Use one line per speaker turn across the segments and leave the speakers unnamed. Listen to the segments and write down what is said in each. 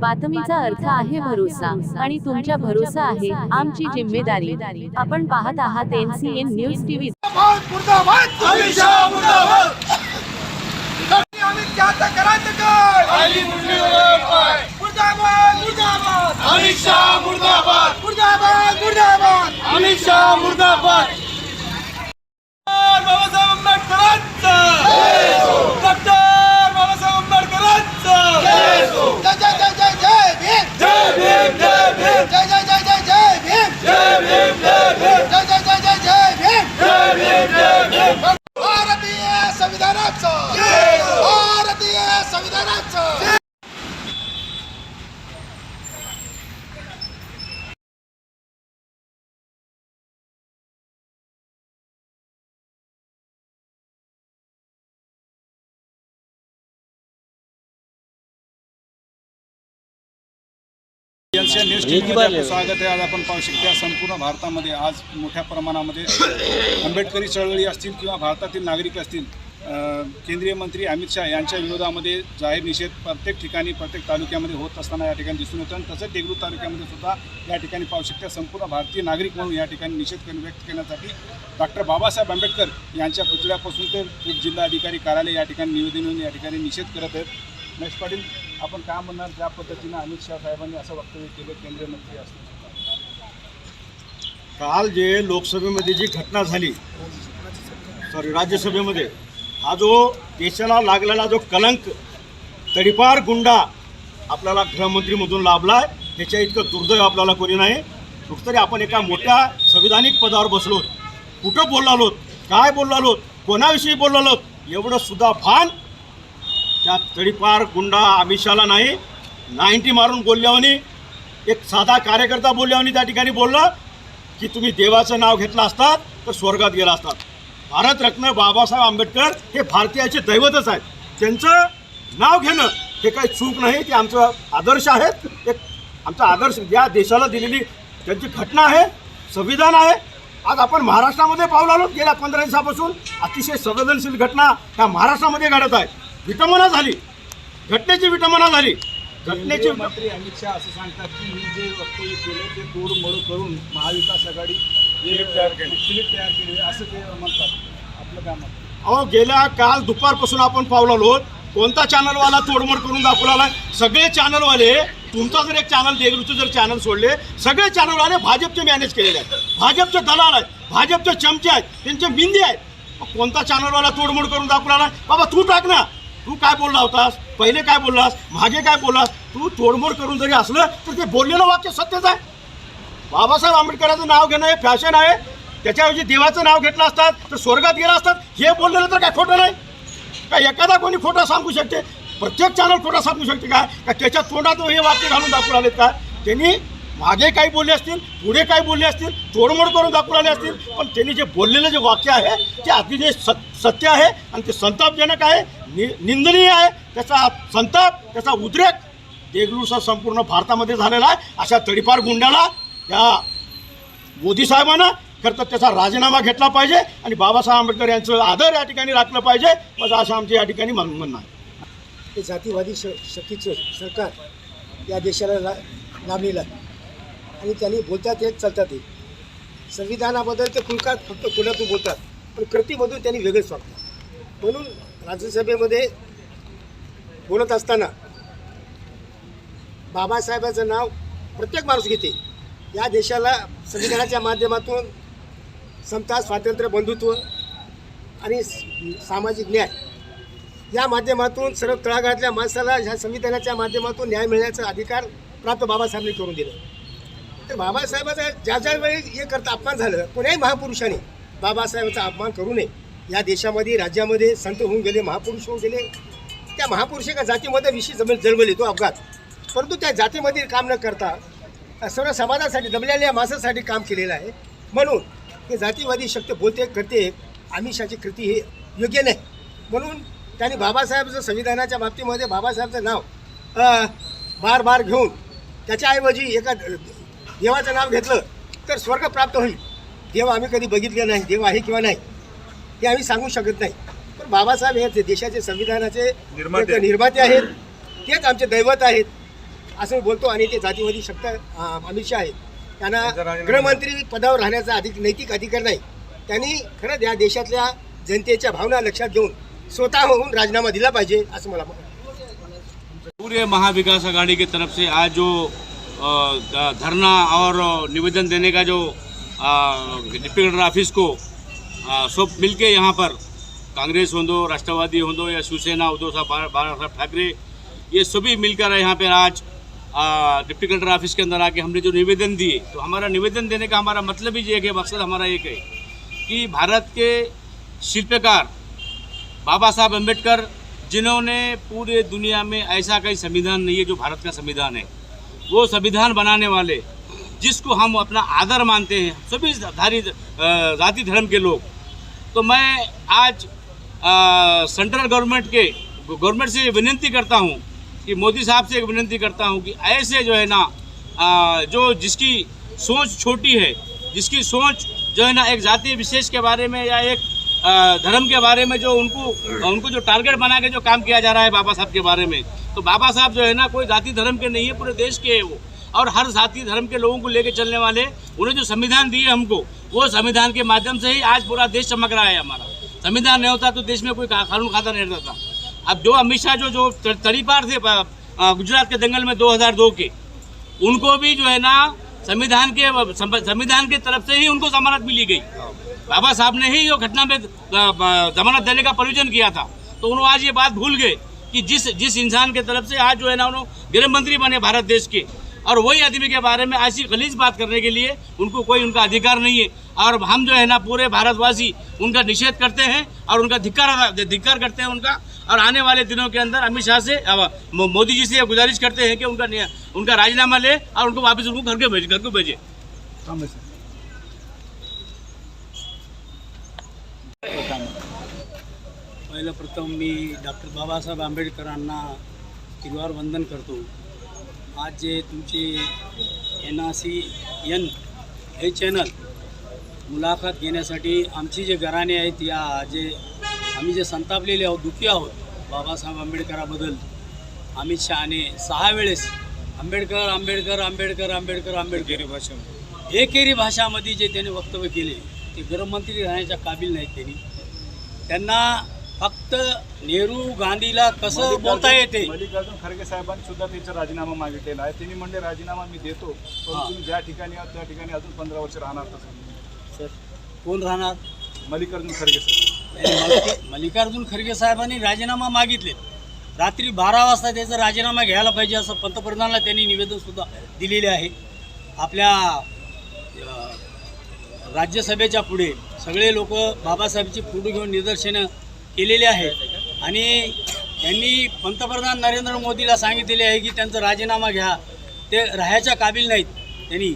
बातमीचा अर्थ आहे भरोसा आणि तुमच्या भरोसा आहे आमची जिम्मेदारी. आपण पाहत आहात एनसीएन न्यूज टीव्ही.
मुर्दाबाद मुर्दाबाद.
अमित शहा मुर्दाबाद.
एनसीएन न्यूज टीव्हीमध्ये आपलं स्वागत आहे. आज आपण पाहू शकता संपूर्ण भारतामध्ये आज मोठ्या प्रमाणामध्ये आंबेडकरी चळवळी असतील किंवा भारतातील नागरिक असतील केंद्रीय मंत्री अमित शहा यांच्या विरोधामध्ये जाहीर निषेध प्रत्येक ठिकाणी प्रत्येक तालुक्यामध्ये होत असताना या ठिकाणी दिसून येतं. आणि तसंच देगलूर तालुक्यामध्ये सुद्धा या ठिकाणी पाहू शकता. संपूर्ण भारतीय नागरिक म्हणून या ठिकाणी निषेध व्यक्त करण्यासाठी डॉक्टर बाबासाहेब आंबेडकर यांच्या पुतळ्यापासून ते जिल्हाधिकारी कार्यालय या ठिकाणी निवेदन या ठिकाणी निषेध करत आहेत. महेश पाटील आपण काय म्हणणार ज्या पद्धतीनं अमित शहा साहेबांनी असं वक्तव्य केलं केंद्रीय मंत्री असतील?
काल जे लोकसभेमध्ये जी घटना झाली सॉरी राज्यसभेमध्ये हा जो देशाला लागलेला जो कलंक तडीपार गुंडा आपल्याला गृहमंत्रीमधून लाभला आहे त्याच्या इतकं दुर्दैव आपल्याला कोणी नाही. कुठतरी आपण एका मोठ्या संविधानिक पदावर बसलो कुठं बोललो काय बोललो कोणाविषयी बोललो एवढं सुद्धा भान त्यात तडीपार गुंडा अमिषाला नाही नाईन्टी मारून बोलल्यावानी एक साधा कार्यकर्ता बोलल्यावानी त्या ठिकाणी बोललं की तुम्ही देवाचं नाव घेतलं असतात तर स्वर्गात गेला असतात. भारतरत्न बाबासाहेब आंबेडकर हे भारतीयाचे दैवतच आहेत. त्यांचं नाव घेणं हे काही चूक नाही ते आमचं आदर्श आहेत. एक आमचा आदर्श या देशाला दिलेली त्यांची घटना आहे संविधान आहे. आज आपण महाराष्ट्रामध्ये पावलं आलो गेल्या पंधरा दिवसापासून अतिशय संवेदनशील घटना ह्या महाराष्ट्रामध्ये घडत आहे विटंबना झाली. घटनेची विटंबना झाली. घटनेची
मंत्री अमित शहा असं सांगतात की मी जे वक्तव्य केलं ते तोड मोड करून महाविकास आघाडी तयार केली. स्लिप तयार केली. असं ते म्हणतात. आपलं काय मत
अहो गेल्या काल दुपारपासून आपण पावलेलो कोणता चॅनलवाला तोडमोड करून दाखवला सगळे चॅनलवाले तुमचा जर एक चॅनल देगलूचे जर चॅनल सोडले सगळे चॅनलवाले भाजपचे मॅनेज केलेले आहेत. भाजपचे दलाल आहेत भाजपचे चमचे आहेत त्यांचे मिंदी आहेत. कोणता चॅनलवाला तोडमोड करून दाखवला बाबा तू टाक ना. तू काय बोलला होतास? पहिले काय बोललास? मागे काय बोललास? तू तोडमोड करून जरी असलं तर ते बोललेलं वाक्य सत्यच आहे. बाबासाहेब आंबेडकरांचं नाव घेणं हे फॅशन आहे. त्याच्याऐवजी देवाचं नाव घेतलं असतात तर स्वर्गात गेला असतात हे बोललेलं तर काय खोटं नाही? का एखादा कोणी खोटा सांगू शकते? प्रत्येक चॅनल खोटा सांगू शकते काय? का त्याच्या तोंडातून हे वाक्य घालून दाखवून आलेत का? त्यांनी मागे काही बोलले असतील पुढे काही बोलले असतील तोडमोड करून दाखवून आले असतील पण त्यांनी जे बोललेलं जे वाक्य आहे ते अतिशय सत्य आहे आणि ते संतापजनक आहे नि निंदनीय आहे. त्याचा संताप त्याचा उद्रेक देगलूरचा संपूर्ण भारतामध्ये झालेला आहे. अशा तडीपार गुंड्याला या मोदी साहेबांना खरं तर त्याचा राजीनामा घेतला पाहिजे आणि बाबासाहेब आंबेडकर यांचं आदर या ठिकाणी राखलं पाहिजे. माझं असं आमच्या या ठिकाणी म्हणणं आहे.
ते जातीवादी श शक्तीचं सरकार या देशाला ला लाभलेलं आहे आणि त्यांनी बोलतात हेच चालतात एक संविधानाबद्दल ते खुलकात फक्त खुल्यातून बोलतात पण कृतीमधून त्यांनी वेगळंच वागतात. म्हणून राज्यसभेमध्ये बोलत असताना बाबासाहेबाचं नाव प्रत्येक माणूस घेते. या देशाला संविधानाच्या माध्यमातून समता स्वातंत्र्य बंधुत्व आणि सामाजिक न्याय या माध्यमातून सर्व तळागाळातल्या माणसाला ह्या संविधानाच्या माध्यमातून न्याय मिळण्याचा अधिकार प्राप्त बाबासाहेबांनी करून दिलं. तर बाबासाहेबाचा ज्या ज्या वेळी हे करता अपमान झालं कोण्याही महापुरुषाने बाबासाहेबाचा अपमान करू नये. या देशामध्ये राज्यामध्ये संत होऊन गेले महापुरुष होऊन गेले. त्या महापुरुष एका जातीमध्ये विषय जमेल जळवले तो अपघात. परंतु त्या जातीमध्ये काम न करता सर्व समाजासाठी दबलेल्या माणसासाठी काम केलेलं आहे. म्हणून हे जातीवादी शक्ती बोलते करते आमिषाची कृती हे योग्य नाही. म्हणून त्यांनी बाबासाहेबचं संविधानाच्या बाबतीमध्ये बाबासाहेबचं नाव बार बार घेऊन त्याच्याऐवजी एका देवाचं नाव घेतलं तर स्वर्ग प्राप्त होईल. देव आम्ही कधी बघितले नाही देव आहे किंवा नाही हे आम्ही सांगू शकत नाही. पण बाबासाहेब हे देशाचे संविधानाचे
निर्माते.
आहेत. तेच आमचे दैवत आहेत. असं मी बोलतो आणि ते जातीवादी शक्त अमित शहा आहेत. त्यांना गृहमंत्री पदावर राहण्याचा अधिक नैतिक अधिकार नाही. त्यांनी खरंच या देशातल्या जनतेच्या भावना लक्षात घेऊन स्वतः होऊन राजीनामा दिला पाहिजे असं मला वाटतं.
पूरे महाविकास आघाड़ी की तरफ से आज जो धरना और निवेदन देने का जो डिप्टी कलेक्टर ऑफ़िस को सब मिलके यहाँ पर कांग्रेस हो दो, राष्ट्रवादी हो दो, या शिवसेना, उद्धव साहब बाला साहब ठाकरे, ये सभी मिलकर यहाँ पर आज डिप्टी कलेक्टर ऑफ़िस के अंदर आके हमने जो निवेदन दिए तो हमारा निवेदन देने का हमारा मतलब ही एक है, मकसद हमारा एक है कि भारत के शिल्पकार बाबा साहब अंबेडकर जिन्होंने पूरे दुनिया में ऐसा कोई संविधान नहीं है जो भारत का संविधान है। वो संविधान बनाने वाले जिसको हम अपना आदर मानते हैं सभी धारी जाति धर्म के लोग। तो मैं आज सेंट्रल गवर्नमेंट के गवर्नमेंट से विनती करता हूँ कि मोदी साहब से एक विनती करता हूँ कि ऐसे जो है ना अ, जो जिसकी सोच छोटी है जिसकी सोच जो है ना एक जाति विशेष के बारे में या एक धर्म के बारे में जो उनको उनको जो टारगेट बना के जो काम किया जा रहा है बाबा साहब के बारे में तो बाबा साहब जो है ना, कोई जाति धर्म के नहीं है, पूरे देश के है वो। और हर जाति धर्म के लोगों को लेके चलने वाले उन्हें जो संविधान दिए हमको, वो संविधान के माध्यम से ही आज पूरा देश चमक रहा है हमारा। संविधान नहीं होता तो देश में कोई कानून खाता नहीं रहता। था अब जो अमित शाह जो जो त- तड़ीपार थे गुजरात के दंगल में 2002 के, उनको भी जो है ना, संविधान के संविधान के तरफ़ से ही उनको जमानत मिली गई। बाबा साहब ने ही जो घटना में जमानत देने का प्रयोजन किया था। तो उन्होंने आज ये बात भूल गए। कि जिस जिस इंसान के तरफ़ से आज जो है ना उन्होंने गृह मंत्री बने भारत देश के। और वही आदमी के बारे में ऐसी गलीज बात करने के लिए उनको कोई उनका अधिकार नहीं है। और हम जो है ना पूरे भारतवासी उनका निषेध करते हैं और उनका धिक्कार धिक्कार करते हैं उनका। और आने वाले दिनों के अंदर अमित शाह से मोदी जी से गुजारिश करते हैं कि उनका उनका राजीनामा ले और उनको वापस उनको घर के भेजे, घर को भेजे।
पहिलं प्रथम मी डॉक्टर बाबासाहेब आंबेडकरांना तिलवार वंदन करतो. आज जे तुमची एन आर सी एन हे चॅनल मुलाखत घेण्यासाठी आमची जे घराणे आहेत या जे आम्ही जे संतापलेले आहोत दुःखी आहोत बाबासाहेब आंबेडकराबद्दल अमित शहाने सहा वेळेस आंबेडकर आंबेडकर आंबेडकर आंबेडकर आंबेडकर भाषा एकेरी भाषामध्ये जे त्यांनी वक्तव्य केले ते गृहमंत्री राहण्याच्या काबिल नाहीत त्यांनी. त्यांना फक्त नेहरू गांधीला कसं बोलता येते?
मल्लिकार्जुन खरगे साहेबांनी सुद्धा त्यांचा राजीनामा मागितलेला आहे. त्यांनी म्हणले राजीनामा मी देतो पण. तुम्ही ज्या ठिकाणी आहात त्या ठिकाणी अजून पंधरा वर्ष राहणार तसं
कोण राहणार?
मल्लिकार्जुन खरगे साहेब
मल्लिकार्जुन खरगे साहेबांनी राजीनामा मागितले. रात्री बारा वाजता त्याचा राजीनामा घ्यायला पाहिजे असं पंतप्रधानांना त्यांनी निवेदन सुद्धा दिलेले आहे. आपल्या राज्यसभेच्या पुढे सगळे लोक बाबासाहेबची फोटो घेऊन निदर्शनं केलेली आहेत आणि त्यांनी पंतप्रधान नरेंद्र मोदीला सांगितलेले आहे की त्यांचा राजीनामा घ्या. ते राहायच्या काबिल नाहीत त्यांनी.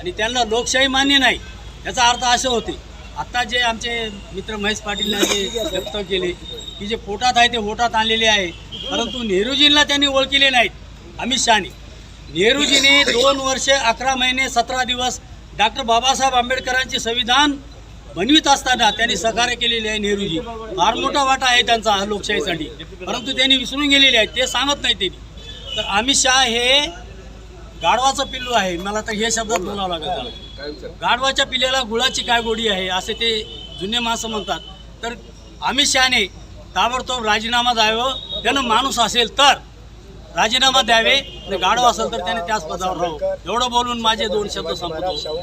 आणि त्यांना लोकशाही मान्य नाही याचा अर्थ असं होते. आत्ता जे आमचे मित्र महेश पाटीलने जे व्यक्त केले की जे पोटात आहे ते पोटात आणलेले आहे. परंतु नेहरूजींना त्यांनी ओळखले नाहीत. अमित शहाने. नेहरूजीने दोन वर्ष अकरा महिने सतरा दिवस डॉक्टर बाबासाहेब आंबेडकरांचे संविधान बनवित असताना त्यांनी सहकार्य केलेले आहे नेहरूजी. फार मोठा वाटा आहे त्यांचा हा लोकशाहीसाठी. परंतु त्यांनी विसरून गेलेले आहेत ते सांगत नाही त्यांनी तर अमित शहा हे गाढवाचं पिल्लू आहे. मला तर हे शब्दात बोलावं लागेल. त्याला गाढवाच्या पिल्ल्याला गुळाची काय गोडी आहे असे ते जुने माणसं म्हणतात. तर अमित शहाने ताबडतोब राजीनामा द्यावं. त्यानं माणूस असेल तर राजीनामा द्यावे गाढव असेल तर त्याने त्याच पदावर राहावं. एवढं बोलून माझे दोन शब्द संपतो.